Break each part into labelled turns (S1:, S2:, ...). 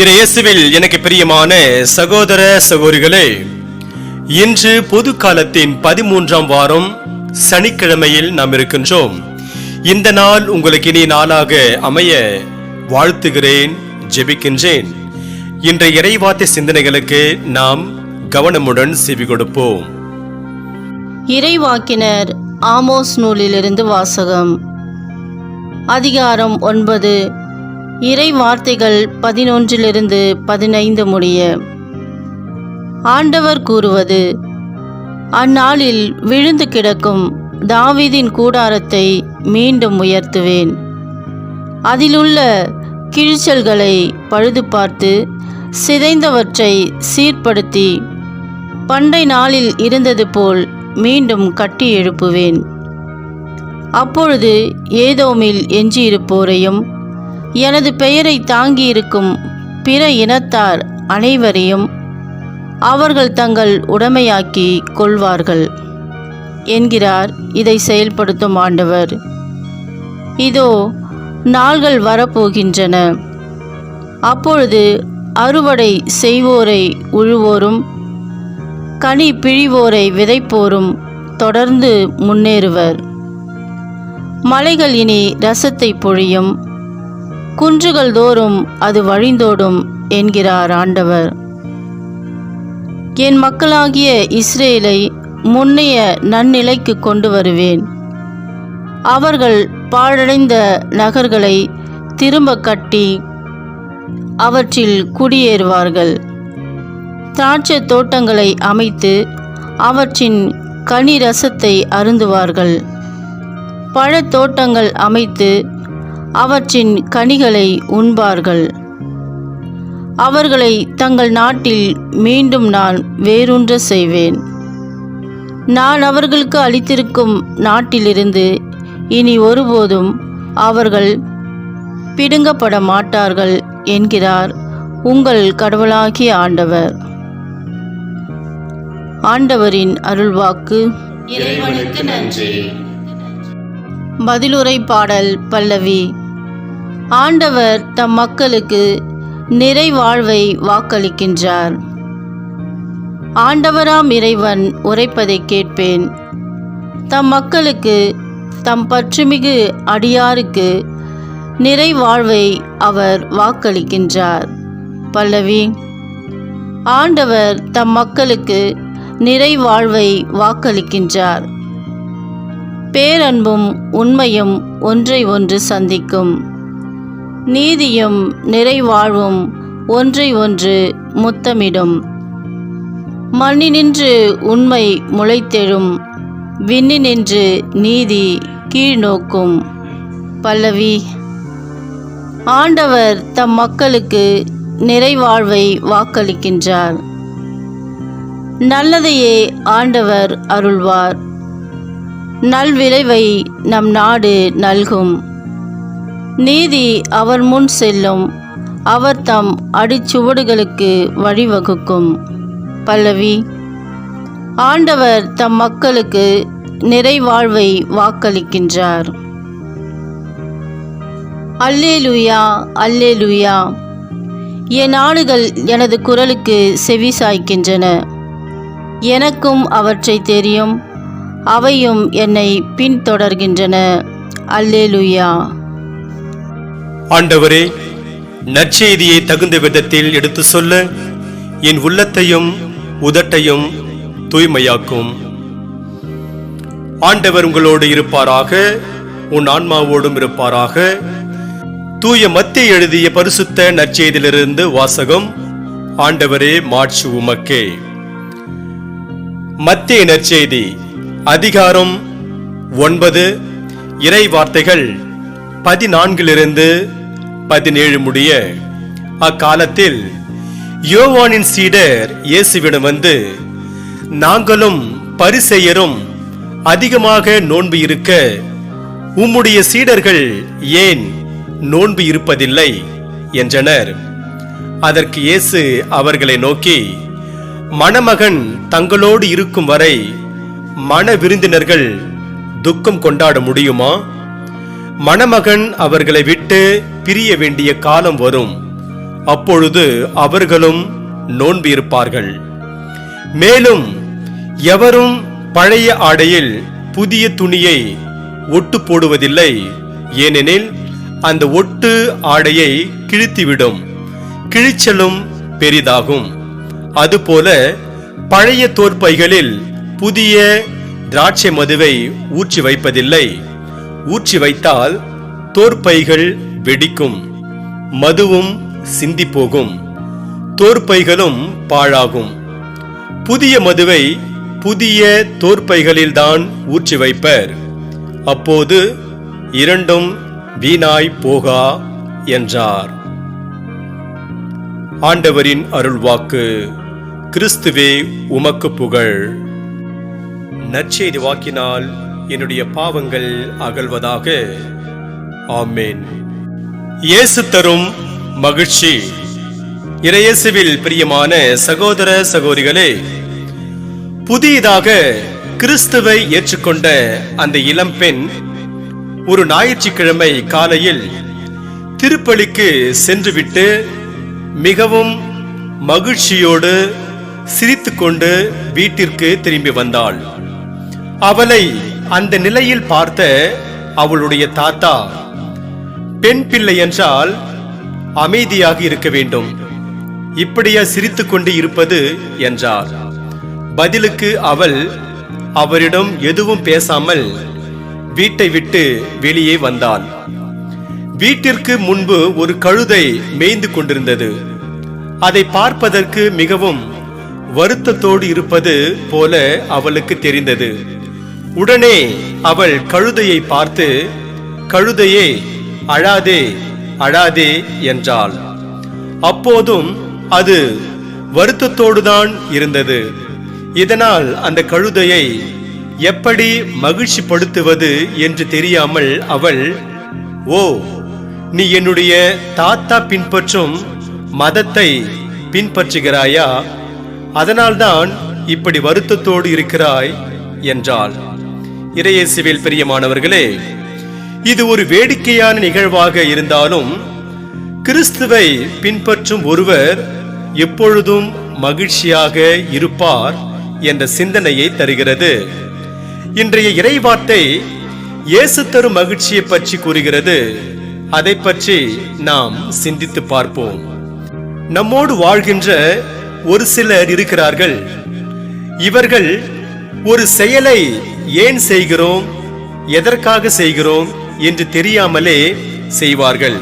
S1: இயேசுவில் எனக்கு பிரியமான சகோதர சகோதரிகளே இன்று பொது காலத்தின் பதிமூன்றாம் வாரம் சனிக்கிழமையில் நாம் இருக்கின்றோம். இந்த நாள் உங்களுக்கு இனி நாளாக அமைய வாழ்த்துகிறேன் ஜெபிக்கின்றேன். இன்றைய இறைவார்த்தை சிந்தனைகளுக்கு நாம் கவனமுடன் செவி கொடுப்போம்.
S2: இறைவாக்கினர் ஆமோஸ் நூலிலிருந்து வாசகம் அதிகாரம் ஒன்பது இறை வார்த்தைகள் பதினொன்றிலிருந்து பதினைந்து முடிய. ஆண்டவர் கூறுவது அந்நாளில் விழுந்து கிடக்கும் தாவீதின் கூடாரத்தை மீண்டும் உயர்த்துவேன். அதிலுள்ள கிழிச்சல்களை பழுது பார்த்து சிதைந்தவற்றை சீர்படுத்தி பண்டை நாளில் இருந்தது போல் மீண்டும் கட்டி எழுப்புவேன். அப்பொழுது ஏதோமில் எஞ்சியிருப்போரையும் எனது பெயரை தாங்கியிருக்கும் பிற இனத்தார் அனைவரையும் அவர்கள் தங்கள் உடைமையாக்கி கொள்வார்கள். என்கிறார் இதை செயல்படுத்தும் ஆண்டவர். இதோ நாள்கள் வரப்போகின்றன. அப்பொழுது அறுவடை செய்வோரை உழுவோரும் கனி பிழிவோரை விதைப்போரும் தொடர்ந்து முன்னேறுவர். மலைகள் இனி ரசத்தை பொழியும். குன்றுகள் தோறும் அது வழிந்தோடும் என்கிறார் ஆண்டவர். என் மக்களாகிய இஸ்ரேலை முன்னைய நன்னிலைக்கு கொண்டு வருவேன் அவர்கள் பாழடைந்த நகர்களை திரும்ப கட்டி அவற்றில் குடியேறுவார்கள். திராட்சை தோட்டங்களை அமைத்து அவற்றின் கனி ரசத்தை அருந்துவார்கள் பழத்தோட்டங்கள் அமைத்து அவற்றின் கனிகளை உண்பார்கள். அவர்களை தங்கள் நாட்டில் மீண்டும் நான் வேரூன்ற செய்வேன். நான் அவர்களுக்கு அளித்திருக்கும் நாட்டிலிருந்து இனி ஒருபோதும் அவர்கள் பிடுங்கப்பட மாட்டார்கள் என்கிறார் உங்கள் கடவுளாகிய ஆண்டவர். ஆண்டவரின் அருள்வாக்கு.
S1: இறைவனுக்கு நன்றி.
S2: பதிலுரை பாடல் பல்லவி ஆண்டவர் தம் மக்களுக்கு நிறைவாழ்வை வாக்களிக்கின்றார். ஆண்டவராம் இறைவன் உரைப்பதை கேட்பேன். தம் மக்களுக்கு தம் பற்றுமிகு அடியாருக்கு நிறைவாழ்வை அவர் வாக்களிக்கின்றார். பல்லவி ஆண்டவர் தம் மக்களுக்கு நிறைவாழ்வை வாக்களிக்கின்றார். பேரன்பும் உண்மையும் ஒன்றை ஒன்று சந்திக்கும். நீதியும் நிறைவாழ்வும் ஒன்றை ஒன்று முத்தமிடும். மண்ணினின்று உண்மை முளைத்தெழும் விண்ணினின்று நீதி கீழ்நோக்கும். பல்லவி ஆண்டவர் தம் மக்களுக்கு நிறைவாழ்வை வாக்களிக்கின்றார். நல்லதையே ஆண்டவர் அருள்வார். நல்விளைவை நம் நாடு நல்கும். நீதி அவர் முன் செல்லும். அவர் தம் அடிச்சுவடுகளுக்கு வழிவகுக்கும். பல்லவி ஆண்டவர் தம் மக்களுக்கு நிறைவாழ்வை வாக்களிக்கின்றார். அல்லேலுயா அல்லேலுயா. என் ஆடுகள் எனது குரலுக்கு செவி சாய்க்கின்றன. எனக்கும் அவற்றை தெரியும். அவையும் என்னை பின்தொடர்கின்றன. அல்லேலுயா.
S1: ஆண்டவரே நற்செய்தியை தகுந்த விதத்தில் எடுத்து சொல்ல என் உள்ளத்தையும் உதட்டையும் தூய்மையாக்கும். ஆண்டவர் உங்களோடு இருப்பாராக உன் ஆன்மாவோடும் இருப்பாராக. தூய மத்திய எழுதிய பரிசுத்த நற்செய்தியிலிருந்து வாசகம் ஆண்டவரே மாட்சி உமக்கே. மத்திய நற்செய்தி அதிகாரம் ஒன்பது இறை வார்த்தைகள் பதினான்கிலிருந்து பதினேழு முடிய அக்காலத்தில் யோவானின் சீடர் இயேசுவிடம் வந்து நாங்களும் பரிசெயரும் அதிகமாக நோன்பு இருக்க உம்முடைய சீடர்கள் ஏன் நோன்பு இருப்பதில்லை? என்றனர். அதற்கு இயேசு அவர்களை நோக்கி மணமகன் தங்களோடு இருக்கும் வரை மண விருந்தினர்கள் துக்கம் கொண்டாட முடியுமா? மணமகன் அவர்களை விட்டு பிரிய வேண்டிய காலம் வரும். அப்பொழுது அவர்களும் நோன்பு இருப்பார்கள் மேலும் எவரும் பழைய ஆடையில் புதிய துணியை ஒட்டு போடுவதில்லை. ஏனெனில் அந்த ஒட்டு ஆடையை கிழித்துவிடும். கிழிச்சலும் பெரிதாகும். அதுபோல பழைய தோற்பைகளில் புதிய திராட்சை மதுவை ஊற்றி வைப்பதில்லை. ஊற்றி வைத்தால் தோற்பைகள் வெடிக்கும் மதுவும் சிந்தி போகும் தோற்பைகளும் பாழாகும். புதிய மதுவை புதிய தோற்பைகளில்தான் ஊற்றி வைப்பர். அப்போது இரண்டும் வீணாய் போகா என்றார். ஆண்டவரின் அருள்வாக்கு கிறிஸ்துவே உமக்கு புகழ். நற்செய்தி வாக்கினால் என்னுடைய பாவங்கள் அகழ்வதாக ஆமேன். இயேசு தரும் மகிழ்ச்சி. இறையேசுவில் பிரியமான சகோதர சகோதரிகளே புதியதாக கிறிஸ்துவை ஏற்றுக்கொண்ட அந்த இளம்பெண் ஒரு ஞாயிற்றுக்கிழமை காலையில் திருப்பலிக்கு சென்றுவிட்டு மிகவும் மகிழ்ச்சியோடு சிரித்துக்கொண்டு வீட்டிற்கு திரும்பி வந்தாள். அவளை அந்த நிலையில் பார்த்த அவளுடைய தாத்தா பெண் பிள்ளை என்றால் அமைதியாக இருக்க வேண்டும். இப்படியா சிரித்துக்கொண்டு இருப்பது? என்றார். பதிலுக்கு அவள் அவரிடம் எதுவும் பேசாமல் வீட்டை விட்டு வெளியே வந்தாள் வீட்டிற்கு முன்பு ஒரு கழுதை மேய்ந்து கொண்டிருந்தது. அதை பார்ப்பதற்கு மிகவும் வருத்தத்தோடு இருப்பது போல அவளுக்கு தெரிந்தது. உடனே அவள் கழுதையை பார்த்து கழுதையே அழாதே அழாதே என்றாள். அப்போதும் அது வருத்தத்தோடுதான் இருந்தது. இதனால் அந்த கழுதையை எப்படி மகிழ்ச்சிப்படுத்துவது என்று தெரியாமல் அவள் ஓ நீ என்னுடைய தாத்தா பின்பற்றும் மதத்தை பின்பற்றுகிறாயா? அதனால்தான் இப்படி வருத்தத்தோடு இருக்கிறாய் என்றாள். இறையேசுவில் பிரியமானவர்களே இது ஒரு வேடிக்கையான நிகழ்வாக இருந்தாலும் கிறிஸ்துவை பின்பற்றும் ஒருவர் எப்பொழுதும் மகிழ்ச்சியாக இருப்பார் என்ற சிந்தனையை தருகிறது. இன்றைய இறைவார்த்தை இயேசு தரும் மகிழ்ச்சியை பற்றி கூறுகிறது. அதை பற்றி நாம் சிந்தித்து பார்ப்போம். நம்மோடு வாழ்கின்ற ஒரு சிலர் இருக்கிறார்கள். இவர்கள் ஒரு செயலை ஏன் செய்கிறோம்? எதற்காக செய்கிறோம்? என்று தெரியாமலே செய்வார்கள்.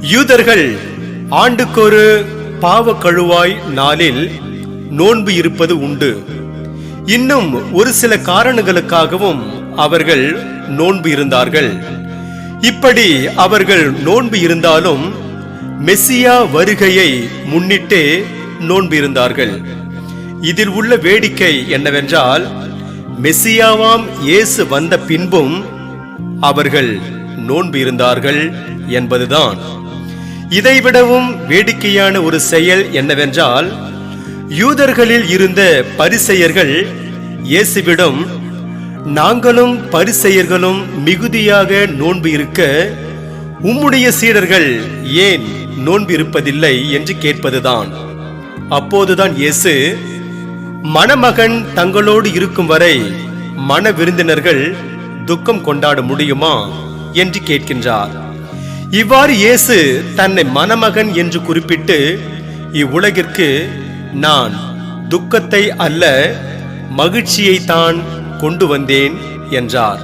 S1: யூதர்கள் ஆண்டுக்கொரு பாவ கழுவாய் நாளில் நோன்பு இருப்பது உண்டு. இன்னும் ஒரு சில காரணங்களுக்காகவும் அவர்கள் நோன்பு இருந்தார்கள். இப்படி அவர்கள் நோன்பு இருந்தாலும் மெஸ்ஸியா வருகையை முன்னிட்டே நோன்பு இருந்தார்கள். இதில் உள்ள வேடிக்கை என்னவென்றால் மெஸ்ஸியாவாம் இயேசு வந்த பின்பும் அவர்கள் நோன்பு இருந்தார்கள் என்பதுதான். இதைவிடவும் வேடிக்கையான ஒரு செயல் என்னவென்றால் யூதர்களில் இருந்த பரிசெயர்கள் இயேசுவிடம் நாங்களும் பரிசெயர்களும் மிகுதியாக நோன்பு இருக்க உம்முடைய சீடர்கள் ஏன் நோன்பு இருப்பதில்லை? என்று கேட்பதுதான். அப்போதுதான் இயேசு மணமகன் தங்களோடு இருக்கும் வரை மன விருந்தினர்கள் துக்கம் கொண்டாட முடியுமா என்று கேட்கின்றார். இவ்வாறு இயேசு தன்னை மணமகன் என்று குறிப்பிட்டு இவ்வுலகிற்கு நான் துக்கத்தை அல்ல மகிழ்ச்சியை தான் கொண்டு வந்தேன் என்றார்.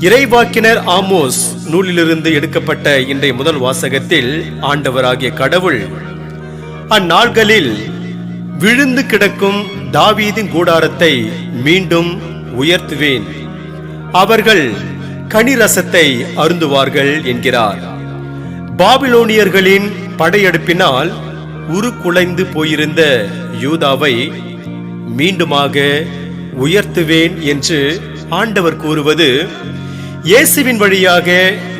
S1: இறைவாக்கினர் ஆமோஸ் நூலிலிருந்து எடுக்கப்பட்ட இன்றைய முதல் வாசகத்தில் ஆண்டவராகிய கடவுள் அந்நாள்களில் விழுந்து கிடக்கும் தாவீதின் கூடாரத்தை மீண்டும் உயர்த்துவேன். அவர்கள் கனிரசத்தை அருந்துவார்கள் என்கிறார். பாபிலோனியர்களின் படையெடுப்பினால் உருக்குலைந்து போயிருந்த யூதாவை மீண்டுமாக உயர்த்துவேன் என்று ஆண்டவர் கூறுவது இயேசுவின் வழியாக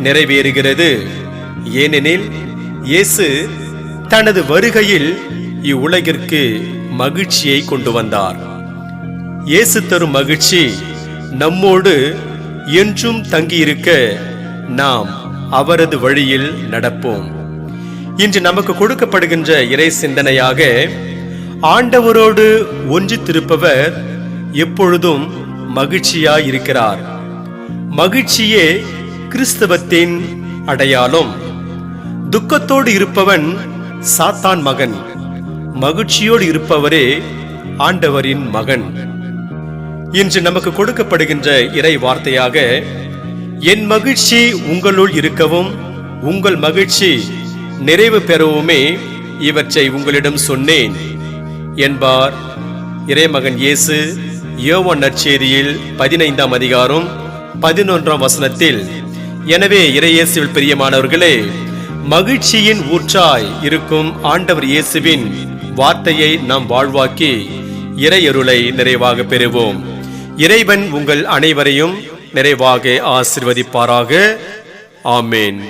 S1: நிறைவேறுகிறது. ஏனெனில் இயேசு தனது வருகையில் இவ்வுலகிற்கு மகிழ்ச்சியை கொண்டு வந்தார். இயேசு தரும் மகிழ்ச்சி நம்மோடு என்றும் தங்கியிருக்க நாம் அவரது வழியில் நடப்போம். இன்று நமக்கு கொடுக்கப்படுகின்ற இறை சிந்தனையாக ஆண்டவரோடு ஒன்றித்திருப்பவர் எப்பொழுதும் மகிழ்ச்சியாயிருக்கிறார். மகிழ்ச்சியே கிறிஸ்தவத்தின் அடையாளம். துக்கத்தோடு இருப்பவன் சாத்தான் மகன். மகிழ்ச்சியோடு இருப்பவரே ஆண்டவரின் மகன். இன்று நமக்கு கொடுக்கப்படுகின்ற இறை வார்த்தையாக என் மகிழ்ச்சி உங்களுள் இருக்கவும் உங்கள் மகிழ்ச்சி நிறைவு பெறவுமே இவற்றை உங்களிடம் சொன்னேன் என்பார் இறைமகன் இயேசு. யோவன் நற்செய்தியில் பதினைந்தாம் அதிகாரம் பதினொன்றாம் வசனத்தில் எனவே இறையேசுவில் பிரியமானவர்களே மகிழ்ச்சியின் ஊற்றாய் இருக்கும் ஆண்டவர் இயேசுவின் வார்த்தையை நாம் வாழ்வாக்கி இறையருளை நிறைவாக பெறுவோம். இறைவன் உங்கள் அனைவரையும் நிறைவாக ஆசிர்வதிப்பாராக. ஆமேன்.